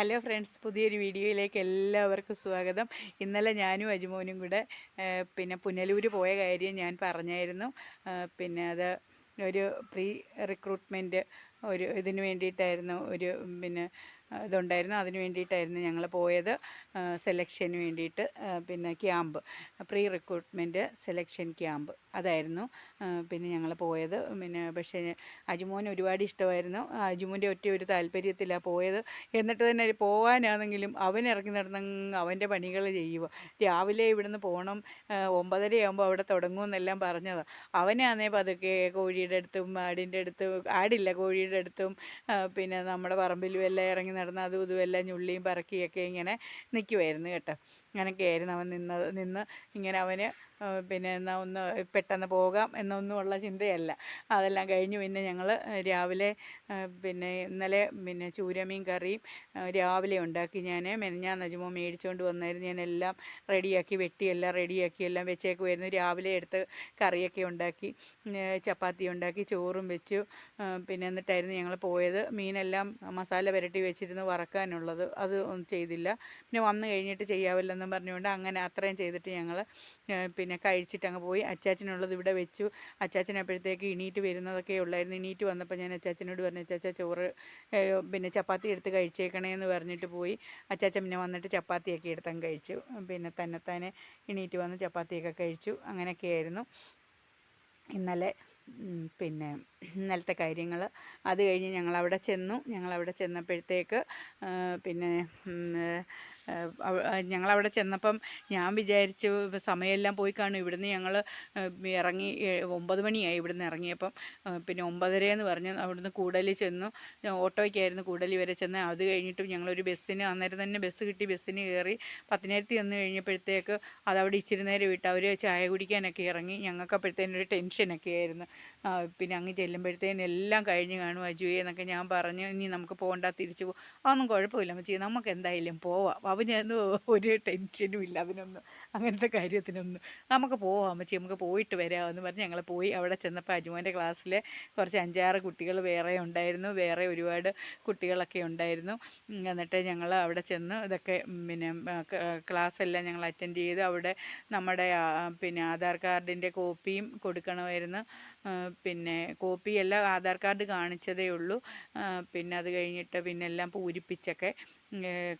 Hello friends പുതിയൊരു വീഡിയോയിലേക്ക് എല്ലാവർക്കും സ്വാഗതം. ഇന്നലെ ഞാനും അജുമോനും കൂടെ പിന്നെ പുനലൂർ പോയ കാര്യം ഞാൻ പറഞ്ഞായിരുന്നു. പിന്നെ അത് ഒരു പ്രീ റിക്രൂട്ട്മെന്റ് ഒരു ഇതിന് വേണ്ടിയിട്ടായിരുന്നു ഒരു പിന്നെ ഇതുണ്ടായിരുന്നു. അതിന് വേണ്ടിയിട്ടായിരുന്നു ഞങ്ങൾ പോയത്. സെലക്ഷന് വേണ്ടിയിട്ട് പിന്നെ camp pre recruitment selection camp അതായിരുന്നു. പിന്നെ ഞങ്ങൾ പോയത്. പിന്നെ പക്ഷേ അജുമോന് ഒരുപാട് ഇഷ്ടമായിരുന്നു. അജുമോന്റെ ഒറ്റ ഒരു താല്പര്യത്തിലാണ് പോയത്. എന്നിട്ട് തന്നെ പോകാനാണെങ്കിലും അവൻ ഇറങ്ങി നടന്ന് അവന്റെ പണികൾ ചെയ്യുക രാവിലെ ഇവിടുന്ന് പോകണം ഒമ്പതരയാകുമ്പോൾ അവിടെ തുടങ്ങുമെന്നെല്ലാം പറഞ്ഞതാണ് അവനാന്നേ പതുക്കെ കോഴിയുടെ അടുത്തും ആടിന്റെ അടുത്തും ആടില്ല കോഴിയുടെ അടുത്തും പിന്നെ നമ്മുടെ പറമ്പിലും എല്ലാം ഇറങ്ങി നടന്ന് അതും ഇതും എല്ലാം ഞുള്ളിയും പറക്കിയൊക്കെ ഇങ്ങനെ നിൽക്കുമായിരുന്നു കേട്ടോ. അങ്ങനെയൊക്കെ ആയിരുന്നു അവൻ നിന്നത് നിന്ന് ഇങ്ങനെ അവന് പിന്നെ എന്നാൽ ഒന്ന് പെട്ടെന്ന് പോകാം എന്നൊന്നുമുള്ള ചിന്തയല്ല. അതെല്ലാം കഴിഞ്ഞ്. പിന്നെ ഞങ്ങൾ രാവിലെ പിന്നെ ഇന്നലെ പിന്നെ ചൂരമീൻ കറിയും രാവിലെ ഉണ്ടാക്കി. ഞാൻ മെനഞ്ഞാ നജുമോ മേടിച്ചുകൊണ്ട് വന്നായിരുന്നു. ഞാൻ എല്ലാം റെഡിയാക്കി വെട്ടി എല്ലാം റെഡിയാക്കി എല്ലാം വെച്ചേക്കുമായിരുന്നു രാവിലെ എടുത്ത് കറിയൊക്കെ ഉണ്ടാക്കി ചപ്പാത്തി ഉണ്ടാക്കി ചോറും വെച്ചു. പിന്നെ എന്നിട്ടായിരുന്നു ഞങ്ങൾ പോയത്. മീനെല്ലാം മസാല പുരട്ടി വെച്ചിരുന്നു വറക്കാനുള്ളത്. അത് ചെയ്തില്ല. പിന്നെ വന്നു കഴിഞ്ഞിട്ട് ചെയ്യാമല്ലെന്നും പറഞ്ഞുകൊണ്ട് അങ്ങനെ അത്രയും ചെയ്തിട്ട് ഞങ്ങൾ പിന്നെ കഴിച്ചിട്ട് അങ്ങ് പോയി. അച്ചാച്ചനുള്ളത് ഇവിടെ വെച്ചു. അച്ചാച്ചൻ അപ്പോഴത്തേക്ക് ഇണീറ്റ് വരുന്നതൊക്കെ ഉള്ളായിരുന്നു. ഇണീറ്റ് വന്നപ്പോൾ ഞാൻ അച്ചാച്ചനോട് പറഞ്ഞു അച്ചാച്ച ചോറ് പിന്നെ ചപ്പാത്തി എടുത്ത് കഴിച്ചേക്കണേ എന്ന് പറഞ്ഞിട്ട് പോയി. അച്ചാച്ചൻ പിന്നെ വന്നിട്ട് ചപ്പാത്തിയൊക്കെ എടുത്തങ്ങ് കഴിച്ചു. പിന്നെ തന്നെത്താനെ ഇണീറ്റ് വന്ന് ചപ്പാത്തിയൊക്കെ കഴിച്ചു. അങ്ങനെയൊക്കെയായിരുന്നു ഇന്നലെ പിന്നെ ഇന്നലത്തെ കാര്യങ്ങൾ അത് കഴിഞ്ഞ് ഞങ്ങളവിടെ ചെന്നു. ഞങ്ങളവിടെ ചെന്നപ്പോഴത്തേക്ക് പിന്നെ ഞങ്ങളവിടെ ചെന്നപ്പം ഞാൻ വിചാരിച്ചു സമയമെല്ലാം പോയി കാണും. ഇവിടുന്ന് ഞങ്ങൾ ഇറങ്ങി ഒമ്പത് മണിയായി ഇവിടുന്ന് ഇറങ്ങിയപ്പം. പിന്നെ ഒമ്പതര എന്ന് പറഞ്ഞ് അവിടുന്ന് കൂടലി ചെന്നു. ഓട്ടോയ്ക്കായിരുന്നു കൂടലി വരെ ചെന്ന്. അത് കഴിഞ്ഞിട്ടും ഞങ്ങളൊരു ബസ്സിന് അന്നേരം തന്നെ ബസ് കിട്ടി. ബസ്സിന് കയറി പത്തിനേരത്തി വന്ന് കഴിഞ്ഞപ്പോഴത്തേക്ക് അതവിടെ ഇച്ചിരി നേരം വിട്ട്. അവർ ചായ കുടിക്കാനൊക്കെ ഇറങ്ങി. ഞങ്ങൾക്ക് അപ്പോഴത്തേനും ഒരു ടെൻഷനൊക്കെ ആയിരുന്നു. പിന്നെ അങ്ങ് ചെല്ലുമ്പോഴത്തേനും എല്ലാം കഴിഞ്ഞ് കാണും. അജുവേ എന്നൊക്കെ ഞാൻ പറഞ്ഞു. ഇനി നമുക്ക് പോകണ്ട തിരിച്ചു പോകും അതൊന്നും കുഴപ്പമില്ല നമുക്ക് എന്തായാലും പോവാം. അവനൊന്നും ഒരു ടെൻഷനും ഇല്ല അവനൊന്നും അങ്ങനത്തെ കാര്യത്തിനൊന്നും. നമുക്ക് പോവാം അമ്മച്ചി നമുക്ക് പോയിട്ട് വരാമെന്ന് പറഞ്ഞ് ഞങ്ങൾ പോയി. അവിടെ ചെന്നപ്പോൾ അജുമോന്റെ ക്ലാസ്സിൽ കുറച്ച് അഞ്ചാറ് കുട്ടികൾ വേറെ ഉണ്ടായിരുന്നു വേറെ ഒരുപാട് കുട്ടികളൊക്കെ ഉണ്ടായിരുന്നു. എന്നിട്ട് ഞങ്ങൾ അവിടെ ചെന്ന് ഇതൊക്കെ പിന്നെ ക്ലാസ് എല്ലാം ഞങ്ങൾ അറ്റൻഡ് ചെയ്ത് അവിടെ നമ്മുടെ പിന്നെ ആധാർ കാർഡിന്റെ കോപ്പിയും കൊടുക്കണമായിരുന്നു. പിന്നെ കോപ്പി എല്ലാം ആധാർ കാർഡ് കാണിച്ചതേ ഉള്ളൂ. പിന്നെ അത് കഴിഞ്ഞിട്ട് പിന്നെ എല്ലാം പൂരിപ്പിച്ചൊക്കെ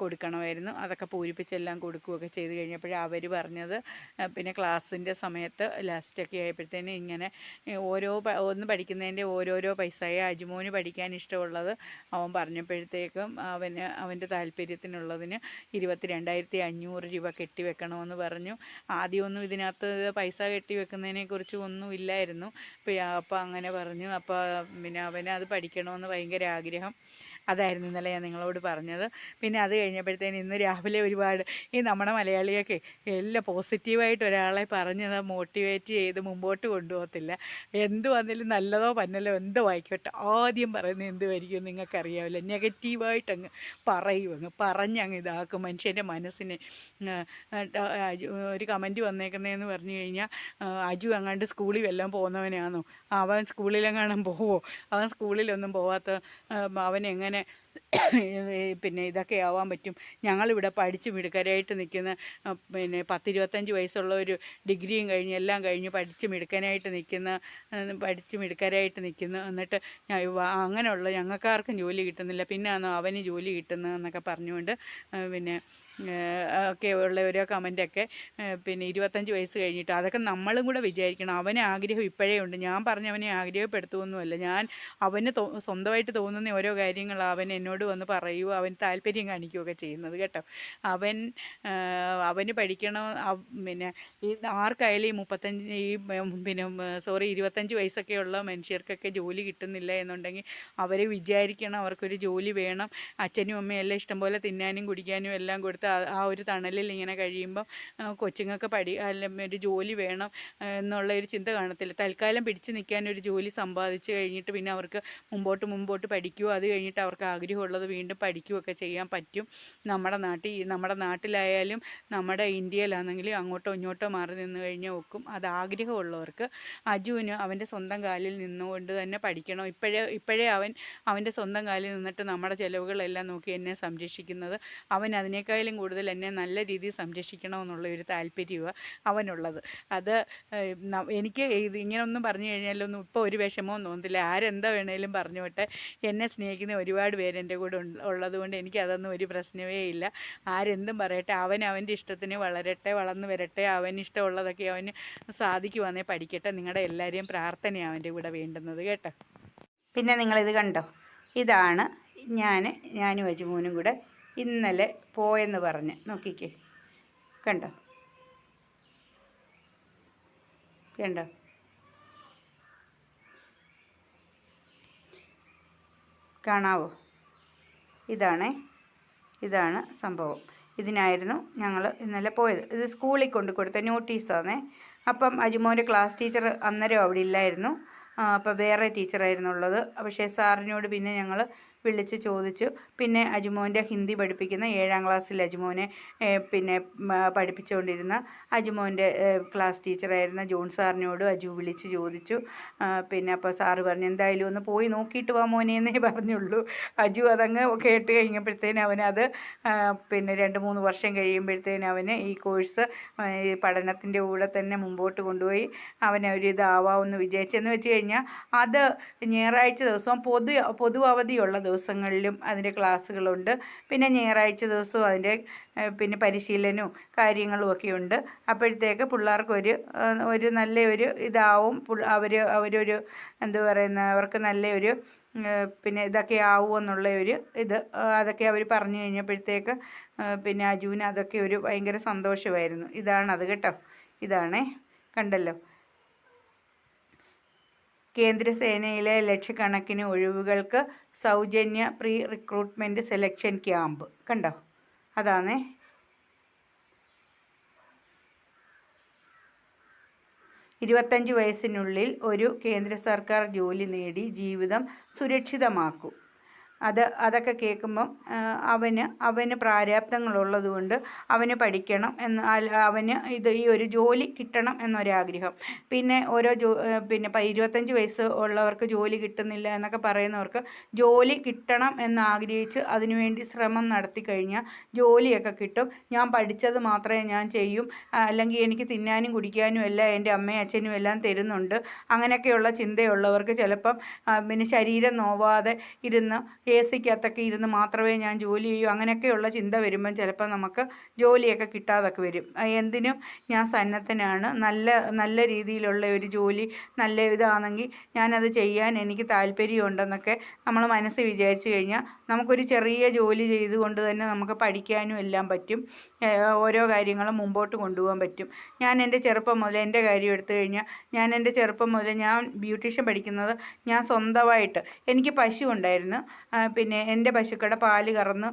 കൊടുക്കണമായിരുന്നു. അതൊക്കെ പൂരിപ്പിച്ചെല്ലാം കൊടുക്കുകയൊക്കെ ചെയ്ത് കഴിഞ്ഞപ്പോഴേ അവർ പറഞ്ഞത് പിന്നെ ക്ലാസ്സിന്റെ സമയത്ത് ലാസ്റ്റൊക്കെ ആയപ്പോഴത്തേന് ഇങ്ങനെ ഓരോ ഒന്ന് പഠിക്കുന്നതിന്റെ ഓരോരോ പൈസയെ അജുമോന് പഠിക്കാൻ ഇഷ്ടമുള്ളത് അവൻ പറഞ്ഞപ്പോഴത്തേക്കും അവന് അവന്റെ താല്പര്യത്തിനുള്ളതിന് ഇരുപത്തി രണ്ടായിരത്തി അഞ്ഞൂറ് രൂപ കെട്ടിവെക്കണമെന്ന് പറഞ്ഞു. ആദ്യമൊന്നും ഇതിനകത്ത് പൈസ കെട്ടിവെക്കുന്നതിനെ കുറിച്ച് ഒന്നും ഇല്ലായിരുന്നു. അപ്പോൾ അങ്ങനെ പറഞ്ഞു. അപ്പോൾ പിന്നെ അവന് അത് പഠിക്കണമെന്ന് ഭയങ്കര ആഗ്രഹം. അതായിരുന്നു ഇന്നലെ ഞാൻ നിങ്ങളോട് പറഞ്ഞത്. പിന്നെ അത് കഴിഞ്ഞപ്പോഴത്തേന് ഇന്ന് രാവിലെ ഒരുപാട് ഈ നമ്മുടെ മലയാളിയൊക്കെ എല്ലാം പോസിറ്റീവായിട്ട് ഒരാളെ പറഞ്ഞത് മോട്ടിവേറ്റ് ചെയ്ത് മുമ്പോട്ട് കൊണ്ടുപോകത്തില്ല. എന്ത് വന്നാലും നല്ലതോ പന്നലോ എന്തോ ആയിക്കോട്ടെ ആദ്യം പറയുന്നത് എന്തുമായിരിക്കും നിങ്ങൾക്കറിയാവില്ല നെഗറ്റീവായിട്ട് അങ്ങ് പറയും അങ്ങ് പറഞ്ഞങ്ങ് ഇതാക്കും. മനുഷ്യന്റെ മനസ്സിനെ ഒരു കമന്റ് വന്നേക്കുന്നതെന്ന് പറഞ്ഞു കഴിഞ്ഞാൽ അജു അങ്ങാണ്ട് സ്കൂളിൽ വല്ലതും പോകുന്നവനാണോ അവൻ സ്കൂളിലെങ്ങാനും പോവോ? അവൻ സ്കൂളിലൊന്നും പോവാത്ത അവൻ എങ്ങനെ പിന്നെ ഇതൊക്കെ ആവാൻ പറ്റും. ഞങ്ങളിവിടെ പഠിച്ച് മിടുക്കരായിട്ട് നിൽക്കുന്ന പിന്നെ പത്തിരുപത്തഞ്ച് വയസ്സുള്ള ഒരു ഡിഗ്രിയും കഴിഞ്ഞ് എല്ലാം കഴിഞ്ഞ് പഠിച്ച് മിടുക്കനായിട്ട് നിൽക്കുന്ന പഠിച്ച് മിടുക്കരായിട്ട് നിൽക്കുന്നു എന്നിട്ട് അങ്ങനെയുള്ള ഞങ്ങൾക്കാർക്കും ജോലി കിട്ടുന്നില്ല. പിന്നെ അവന് ജോലി കിട്ടുന്നതെന്നൊക്കെ പറഞ്ഞുകൊണ്ട് ആ, പിന്നെ ഒക്കെ ഉള്ള ഓരോ കമന്റൊക്കെ പിന്നെ ഇരുപത്തഞ്ച് വയസ്സ് കഴിഞ്ഞിട്ട് അതൊക്കെ നമ്മളും കൂടെ വിചാരിക്കണം. അവന് ആഗ്രഹം ഇപ്പോഴേ ഉണ്ട്. ഞാൻ പറഞ്ഞവനെ ആഗ്രഹപ്പെടുത്തുമൊന്നുമല്ല ഞാൻ അവന് സ്വന്തമായിട്ട് തോന്നുന്ന ഓരോ കാര്യങ്ങൾ അവൻ എന്നോട് വന്ന് പറയുകയോ അവൻ താല്പര്യം കാണിക്കുകയൊക്കെ ചെയ്യുന്നത് കേട്ടോ. അവൻ അവന് പഠിക്കണം പിന്നെ ഈ ആർക്കായാലും ഈ മുപ്പത്തഞ്ച് ഈ പിന്നെ സോറി ഇരുപത്തഞ്ച് വയസ്സൊക്കെ ഉള്ള മനുഷ്യർക്കൊക്കെ ജോലി കിട്ടുന്നില്ല എന്നുണ്ടെങ്കിൽ അവരെ വിചാരിക്കണം. അവർക്കൊരു ജോലി വേണം. അച്ഛനും അമ്മയും എല്ലാം ഇഷ്ടംപോലെ തിന്നാനും കുടിക്കാനും എല്ലാം കൊടുത്ത് ആ- ഒരു തണലിൽ ഇങ്ങനെ കഴിയുമ്പം കൊച്ചുങ്ങൾക്ക് പഠി അല്ല ഒരു ജോലി വേണം എന്നുള്ള ഒരു ചിന്ത കാണത്തില്ല. തൽക്കാലം പിടിച്ചു നിൽക്കാൻ ഒരു ജോലി സമ്പാദിച്ച് കഴിഞ്ഞിട്ട് പിന്നെ അവർക്ക് മുമ്പോട്ട് മുമ്പോട്ട് പഠിക്കുകയോ അത് കഴിഞ്ഞിട്ട് അവർക്ക് ആഗ്രഹം ആഗ്രഹമുള്ളത് വീണ്ടും പഠിക്കുകയൊക്കെ ചെയ്യാൻ പറ്റും. നമ്മുടെ നാട്ടിൽ നമ്മുടെ നാട്ടിലായാലും നമ്മുടെ ഇന്ത്യയിലാണെങ്കിലും അങ്ങോട്ടോ ഇങ്ങോട്ടോ മാറി നിന്ന് കഴിഞ്ഞാൽ ഒക്കും. അത് ആഗ്രഹമുള്ളവർക്ക് അജുവിന് അവന്റെ സ്വന്തം കാലിൽ നിന്നുകൊണ്ട് തന്നെ പഠിക്കണം. ഇപ്പോഴേ ഇപ്പോഴേ അവൻ അവന്റെ സ്വന്തം കാലിൽ നിന്നിട്ട് നമ്മുടെ ചിലവുകളെല്ലാം നോക്കി എന്നെ സംരക്ഷിക്കുന്നത്. അവൻ അതിനേക്കാളും കൂടുതൽ എന്നെ നല്ല രീതിയിൽ സംരക്ഷിക്കണമെന്നുള്ള ഒരു താല്പര്യമാണ് അവനുള്ളത്. അത് എനിക്ക് ഇത് ഇങ്ങനൊന്നും പറഞ്ഞു കഴിഞ്ഞാലൊന്നും ഇപ്പോൾ ഒരു വിഷമവും തോന്നത്തില്ല. ആരെന്താ വേണേലും പറഞ്ഞോട്ടെ. എന്നെ സ്നേഹിക്കുന്ന ഒരുപാട് പേര് എന്റെ കൂടെ ഉള്ളതുകൊണ്ട് എനിക്ക് അതൊന്നും ഒരു പ്രശ്നമേ ഇല്ല. ആരെന്തും പറയട്ടെ. അവൻ അവന്റെ ഇഷ്ടത്തിന് വളരട്ടെ വളർന്നു വരട്ടെ അവൻ ഇഷ്ടമുള്ളതൊക്കെ അവന് സാധിക്കുവാന്നേ പഠിക്കട്ടെ. നിങ്ങളുടെ എല്ലാവരെയും പ്രാർത്ഥനയാണ് അവന്റെ കൂടെ വേണ്ടുന്നത് കേട്ടോ. പിന്നെ നിങ്ങളിത് കണ്ടോ? ഇതാണ് ഞാൻ ഞാനും അജുമോനും കൂടെ ഇന്നലെ പോയെന്ന് പറഞ്ഞ്. നോക്കിക്കേ. കണ്ടോ? കണ്ടോ? കാണാവോ? ഇതാണേ. ഇതാണ് സംഭവം. ഇതിനായിരുന്നു ഞങ്ങൾ ഇന്നലെ പോയത്. ഇത് സ്കൂളിൽ കൊണ്ട് കൊടുത്ത നോട്ടീസാണേ അപ്പം അജുമോന്റെ ക്ലാസ് ടീച്ചർ അന്നേരം അവിടെ ഇല്ലായിരുന്നു. അപ്പോൾ വേറെ ടീച്ചറായിരുന്നു ഉള്ളത് പക്ഷേ സാറിനോട് പിന്നെ ഞങ്ങൾ വിളിച്ച് ചോദിച്ചു. പിന്നെ അജുമോന്റെ ഹിന്ദി പഠിപ്പിക്കുന്ന ഏഴാം ക്ലാസ്സിൽ അജുമോനെ പിന്നെ പഠിപ്പിച്ചുകൊണ്ടിരുന്ന അജുമോന്റെ ക്ലാസ് ടീച്ചറായിരുന്ന ജോൺ സാറിനോട് അജു വിളിച്ച് ചോദിച്ചു. പിന്നെ അപ്പോൾ സാറ് പറഞ്ഞു എന്തായാലും ഒന്ന് പോയി നോക്കിയിട്ട് വാ മോനെ എന്നേ പറഞ്ഞുള്ളൂ. അജു അതങ്ങ് കേട്ട് കഴിഞ്ഞപ്പോഴത്തേന് അവനത് പിന്നെ രണ്ട് മൂന്ന് വർഷം കഴിയുമ്പോഴത്തേന് അവന് ഈ കോഴ്സ് പഠനത്തിന്റെ കൂടെ തന്നെ മുമ്പോട്ട് കൊണ്ടുപോയി. അവനൊരു ഇതാവാമെന്ന് വിചാരിച്ചെന്ന് വെച്ച് കഴിഞ്ഞാൽ അത് ഞായറാഴ്ച ദിവസം പൊതു പൊതു അവധിയുള്ള ദിവസം ദിവസങ്ങളിലും അതിന്റെ ക്ലാസ്സുകളുണ്ട്. പിന്നെ ഞായറാഴ്ച ദിവസവും അതിന്റെ പിന്നെ പരിശീലനവും കാര്യങ്ങളും ഒക്കെ ഉണ്ട്. അപ്പോഴത്തേക്ക് പിള്ളേർക്കൊരു ഒരു നല്ല ഒരു ഇതാവും. അവർ അവരൊരു എന്താ പറയുന്ന അവർക്ക് നല്ലൊരു പിന്നെ ഇതൊക്കെ ആവുമെന്നുള്ള ഒരു ഇത് അതൊക്കെ അവർ പറഞ്ഞു കഴിഞ്ഞപ്പോഴത്തേക്ക് പിന്നെ അജുവിന് അതൊക്കെ ഒരു ഭയങ്കര സന്തോഷമായിരുന്നു. ഇതാണത് കേട്ടോ. ഇതാണേ. കണ്ടല്ലോ. കേന്ദ്രസേനയിലെ ലക്ഷക്കണക്കിന് ഒഴിവുകൾക്ക് സൗജന്യ പ്രീ റിക്രൂട്ട്മെന്റ് സെലക്ഷൻ ക്യാമ്പ്. കണ്ടോ? അതാണ് ഇരുപത്തഞ്ച് വയസ്സിനുള്ളിൽ ഒരു കേന്ദ്ര സർക്കാർ ജോലി നേടി ജീവിതം സുരക്ഷിതമാക്കൂ. അത് അതൊക്കെ കേൾക്കുമ്പം അവന് അവന് പ്രാരാബ്ദങ്ങളുള്ളതുകൊണ്ട് അവന് പഠിക്കണം എന്ന് അവന് ഇത് ഈ ഒരു ജോലി കിട്ടണം എന്നൊരാഗ്രഹം. പിന്നെ ഓരോ ജോ പിന്നെ ഇരുപത്തഞ്ച് വയസ്സ് ഉള്ളവർക്ക് ജോലി കിട്ടുന്നില്ല എന്നൊക്കെ പറയുന്നവർക്ക് ജോലി കിട്ടണം എന്നാഗ്രഹിച്ച് അതിനുവേണ്ടി ശ്രമം നടത്തി കഴിഞ്ഞാൽ ജോലിയൊക്കെ കിട്ടും. ഞാൻ പഠിച്ചത് മാത്രമേ ഞാൻ ചെയ്യും. അല്ലെങ്കിൽ എനിക്ക് തിന്നാനും കുടിക്കാനും എല്ലാം എന്റെ അമ്മയും അച്ഛനും എല്ലാം തരുന്നുണ്ട്. അങ്ങനെയൊക്കെയുള്ള ചിന്തയുള്ളവർക്ക് ചിലപ്പം പിന്നെ ശരീരം നോവാതെ ഇരുന്ന് എ സിക്കകത്തൊക്കെ ഇരുന്ന് മാത്രമേ ഞാൻ ജോലി ചെയ്യൂ. അങ്ങനെയൊക്കെയുള്ള ചിന്ത വരുമ്പം ചിലപ്പോൾ നമുക്ക് ജോലിയൊക്കെ കിട്ടാതൊക്കെ വരും. എന്തിനും ഞാൻ സന്നദ്ധനാണ്. നല്ല നല്ല രീതിയിലുള്ള ഒരു ജോലി നല്ല ഇതാണെങ്കിൽ ഞാനത് ചെയ്യാൻ എനിക്ക് താല്പര്യമുണ്ടെന്നൊക്കെ നമ്മൾ മനസ്സ് വിചാരിച്ചു കഴിഞ്ഞാൽ നമുക്കൊരു ചെറിയ ജോലി ചെയ്തുകൊണ്ട് തന്നെ നമുക്ക് പഠിക്കാനും എല്ലാം പറ്റും. ഓരോ കാര്യങ്ങളും മുമ്പോട്ട് കൊണ്ടുപോകാൻ പറ്റും. ഞാൻ എന്റെ ചെറുപ്പം മുതൽ എന്റെ കാര്യം എടുത്തു കഴിഞ്ഞാൽ ഞാൻ എന്റെ ചെറുപ്പം മുതൽ ഞാൻ ബ്യൂട്ടീഷ്യൻ പഠിക്കുന്നത് ഞാൻ സ്വന്തമായിട്ട് എനിക്ക് പശു ഉണ്ടായിരുന്നു. പിന്നെ എന്റെ പശുക്കളുടെ പാൽ കറന്ന്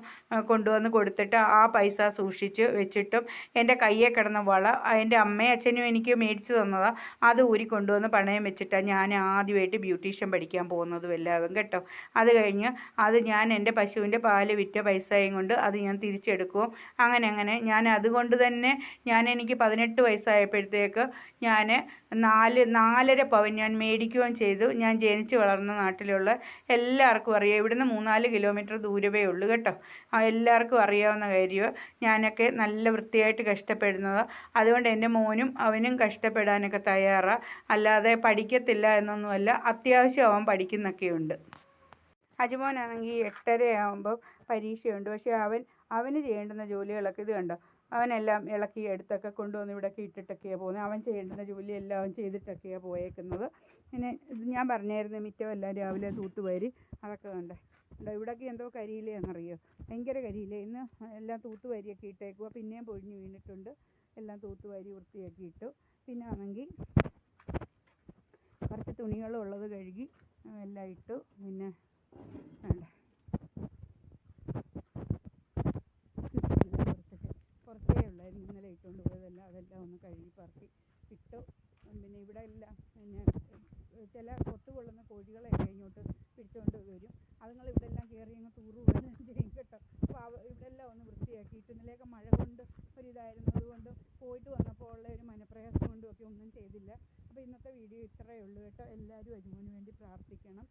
കൊണ്ടുവന്ന് കൊടുത്തിട്ട് ആ പൈസ സൂക്ഷിച്ച് വെച്ചിട്ടും എന്റെ കയ്യെ കിടന്ന വള എന്റെ അമ്മയും അച്ഛനും എനിക്ക് മേടിച്ചു തന്നതാണ് അത് ഊരി കൊണ്ടുവന്ന് പണയം വെച്ചിട്ടാണ് ഞാൻ ആദ്യമായിട്ട് ബ്യൂട്ടീഷ്യൻ പഠിക്കാൻ പോകുന്നതും എല്ലാവരും കേട്ടോ. അത് കഴിഞ്ഞ് അത് ഞാൻ എന്റെ പശുവിന്റെ പാൽ വിറ്റ പൈസയും കൊണ്ട് അത് ഞാൻ തിരിച്ചെടുക്കും. അങ്ങനെ അങ്ങനെ ഞാൻ അതുകൊണ്ട് തന്നെ ഞാൻ എനിക്ക് പതിനെട്ട് വയസ്സായപ്പോഴത്തേക്ക് ഞാൻ നാല് നാലര പവൻ ഞാൻ മേടിക്കുകയും ചെയ്തു. ഞാൻ ജനിച്ച് വളർന്ന നാട്ടിലുള്ള എല്ലാവർക്കും അറിയാം. ഇവിടുന്ന് മൂന്നാൽ കിലോമീറ്റർ ദൂരമേ ഉള്ളൂ കേട്ടോ. എല്ലാവർക്കും അറിയാവുന്ന കാര്യമാണ്. ഞാനൊക്കെ നല്ല വൃത്തിയായിട്ട് കഷ്ടപ്പെടുന്നത്. അതുകൊണ്ട് എന്റെ മോനും അവനും കഷ്ടപ്പെടാനൊക്കെ തയ്യാറാണ് അല്ലാതെ പഠിക്കത്തില്ല എന്നൊന്നുമല്ല അത്യാവശ്യം അവൻ പഠിക്കുന്നൊക്കെയുണ്ട്. അജുമോനാണെങ്കിൽ എട്ടര ആകുമ്പോൾ പരീക്ഷയുണ്ട്. പക്ഷേ അവൻ അവന് ചെയ്യേണ്ടുന്ന ജോലികളൊക്കെ ഇത് കണ്ടോ? അവനെല്ലാം ഇളക്കി എടുത്തൊക്കെ കൊണ്ടുവന്ന് ഇവിടെയൊക്കെ ഇട്ടിട്ടൊക്കെയാണ് പോകുന്നത് അവൻ ചെയ്യേണ്ടുന്ന ജോലിയെല്ലാം അവൻ ചെയ്തിട്ടൊക്കെയാണ് പോയേക്കുന്നത്. പിന്നെ ഇത് ഞാൻ പറഞ്ഞായിരുന്നു മിറ്റമെല്ലാം രാവിലെ തൂത്തുവാരി. അതൊക്കെ കണ്ടേ. ഇവിടെയൊക്കെ എന്തോ കരിയിലയാണെന്നറിയോ? ഭയങ്കര കരിയില. ഇന്ന് എല്ലാം തൂത്തുവാരിയൊക്കെ ഇട്ടേക്കുക പിന്നെയും പൊഴിഞ്ഞ് വീണിട്ടുണ്ട്. എല്ലാം തൂത്തുവാരി വൃത്തിയാക്കി ഇട്ടു. പിന്നെ ആണെങ്കിൽ കുറച്ച് തുണികളുള്ളത് കഴുകി എല്ലാം ഇട്ടു. പിന്നെ വേണ്ട ഉണ്ടായിരുന്നു ഇന്നലെ ഇട്ടുകൊണ്ട് പോയതെല്ലാം അതെല്ലാം ഒന്ന് കഴുകി പറക്കി ഇട്ടു. പിന്നെ ഇവിടെ എല്ലാം പിന്നെ ചില കൊത്തുകൊള്ളുന്ന കോഴികളെയൊക്കെ ഇങ്ങോട്ട് പിടിച്ചുകൊണ്ട് വരും. അതുങ്ങൾ ഇവിടെ എല്ലാം കയറി അങ്ങ് തൂറുകയെല്ലാം ചെയ്യും കേട്ടോ. അപ്പോൾ ഇവിടെ എല്ലാം ഒന്ന് വൃത്തിയാക്കിയിട്ട് ഇന്നലെയൊക്കെ മഴ കൊണ്ട് ഒരിതായിരുന്നു. അതുകൊണ്ട് പോയിട്ട് വന്നപ്പോൾ ഉള്ള ഒരു മനപ്രയാസം കൊണ്ടും ഒക്കെ ഒന്നും ചെയ്തില്ല. അപ്പോൾ ഇന്നത്തെ വീഡിയോ ഇത്രയേ ഉള്ളൂ കേട്ടോ. എല്ലാവരും അതിനു വേണ്ടി പ്രാർത്ഥിക്കണം.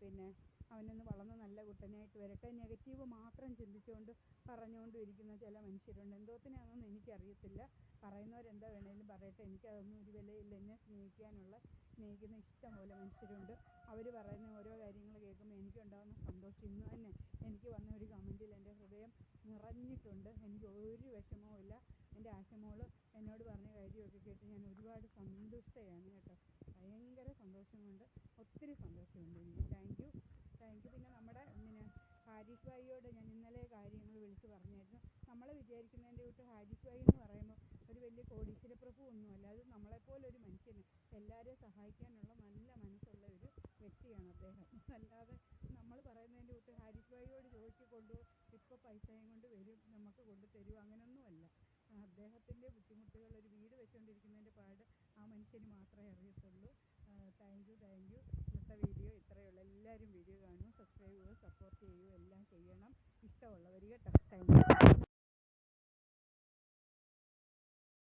പിന്നെ അവനൊന്ന് വളർന്ന് നല്ല കുട്ടനായിട്ട് വരട്ടെ. നെഗറ്റീവ് മാത്രം ചിന്തിച്ചുകൊണ്ട് പറഞ്ഞുകൊണ്ടും ഇരിക്കുന്ന ചില മനുഷ്യരുണ്ട്. എന്തോത്തിനാണെന്ന് എനിക്കറിയത്തില്ല. പറയുന്നവരെന്താ വേണേലും പറയട്ടെ. എനിക്കതൊന്നും ഒരു വിലയില്ല. എന്നെ സ്നേഹിക്കാനുള്ള സ്നേഹിക്കുന്ന ഇഷ്ടം പോലെ മനുഷ്യരുണ്ട്. അവർ പറയുന്ന ഓരോ കാര്യങ്ങൾ കേൾക്കുമ്പോൾ എനിക്കുണ്ടാകുന്ന സന്തോഷം ഇന്ന് തന്നെ എനിക്ക് വന്ന ഒരു കമന്റിൽ എന്റെ ഹൃദയം നിറഞ്ഞിട്ടുണ്ട്. എനിക്ക് ഒരു വിഷമവും ഇല്ല. എന്റെ ആശമോൾ എന്നോട് പറഞ്ഞ കാര്യമൊക്കെ കേട്ട് ഞാൻ ഒരുപാട് സന്തുഷ്ടയാണ് കേട്ടോ. ഭയങ്കര സന്തോഷമുണ്ട് ഒത്തിരി സന്തോഷമുണ്ട് എനിക്ക്. താങ്ക് യു പിന്നെ നമ്മുടെ പിന്നെ ഹാരിഷ് ഭായിയോട് ഞാൻ ഇന്നലെ കാര്യങ്ങൾ വിളിച്ച് പറഞ്ഞായിരുന്നു. നമ്മൾ വിചാരിക്കുന്നതിന്റെ വിട്ട് ഹാരിഷ് ഭായി എന്ന് പറയുമ്പോൾ ഒരു വലിയ കോടീശ്വര പ്രഭു ഒന്നുമല്ല. അത് നമ്മളെപ്പോലെ ഒരു മനുഷ്യന് എല്ലാവരെയും സഹായിക്കാനുള്ള നല്ല മനസ്സുള്ള ഒരു വ്യക്തിയാണ് അദ്ദേഹം. അല്ലാതെ നമ്മൾ പറയുന്നതിന്റെ വിട്ട് ഹാരിഷ് ഭായിയോട് ചോദിച്ചു കൊണ്ടു ഇപ്പോൾ പൈസയും കൊണ്ട് വരും നമുക്ക് കൊണ്ടു തരും അങ്ങനെയൊന്നുമല്ല അദ്ദേഹത്തിന്റെ ബുദ്ധിമുട്ടുകൾ ഒരു വീട് വെച്ചുകൊണ്ടിരിക്കുന്നതിന്റെ പാട് ആ മനുഷ്യന് മാത്രമേ അറിയത്തുള്ളൂ. Thank you thank you. ഇന്നത്തെ വീഡിയോ ഇത്രയേ ഉള്ളൂ. എല്ലാവരും വീഡിയോ കാണൂ സബ്സ്ക്രൈബ് ചെയ്യൂ സപ്പോർട്ട് ചെയ്യൂ എല്ലാം ചെയ്യണം. ഇഷ്ടമുള്ളവർ കേട്ടോ താങ്ക്